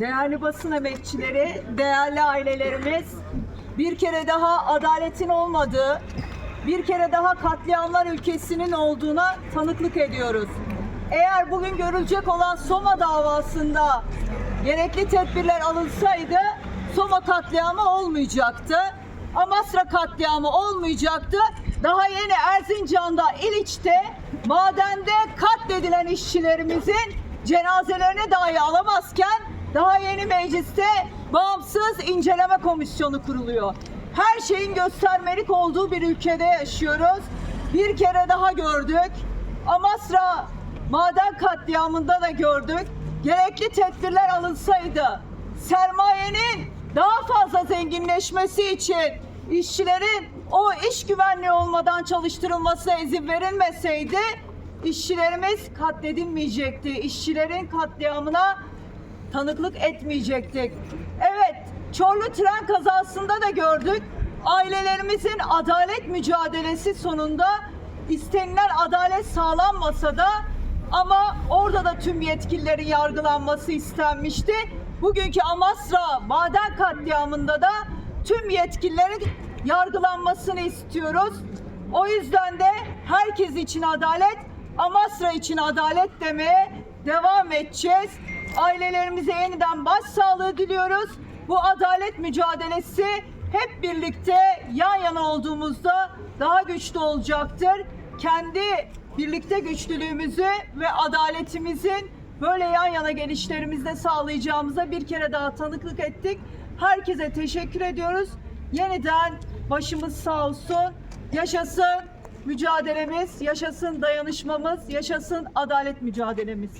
Değerli basın emekçileri, değerli ailelerimiz, bir kere daha adaletin olmadığı, bir kere daha katliamlar ülkesinin olduğuna tanıklık ediyoruz. Eğer bugün görülecek olan Soma davasında gerekli tedbirler alınsaydı Soma katliamı olmayacaktı. Amasra katliamı olmayacaktı. Daha yeni Erzincan'da, İliç'te, madende katledilen işçilerimizin cenazelerini dahi alamazken daha yeni mecliste bağımsız inceleme komisyonu kuruluyor. Her şeyin göstermelik olduğu bir ülkede yaşıyoruz. Bir kere daha gördük. Amasra maden katliamında da gördük. Gerekli tedbirler alınsaydı sermayenin daha fazla zenginleşmesi için işçilerin o iş güvenliği olmadan çalıştırılmasına izin verilmeseydi işçilerimiz katledilmeyecekti. İşçilerin katliamına tanıklık etmeyecektik. Evet, Çorlu tren kazasında da gördük. Ailelerimizin adalet mücadelesi sonunda istenilen adalet sağlanmasa da ama orada da tüm yetkililerin yargılanması istenmişti. Bugünkü Amasra maden katliamında da tüm yetkililerin yargılanmasını istiyoruz. O yüzden de herkes için adalet, Amasra için adalet demeye devam edeceğiz. Ailelerimize yeniden başsağlığı diliyoruz. Bu adalet mücadelesi hep birlikte yan yana olduğumuzda daha güçlü olacaktır. Kendi birlikte güçlülüğümüzü ve adaletimizin böyle yan yana gelişlerimizde sağlayacağımıza bir kere daha tanıklık ettik. Herkese teşekkür ediyoruz. Yeniden başımız sağ olsun. Yaşasın mücadelemiz, yaşasın dayanışmamız, yaşasın adalet mücadelemiz.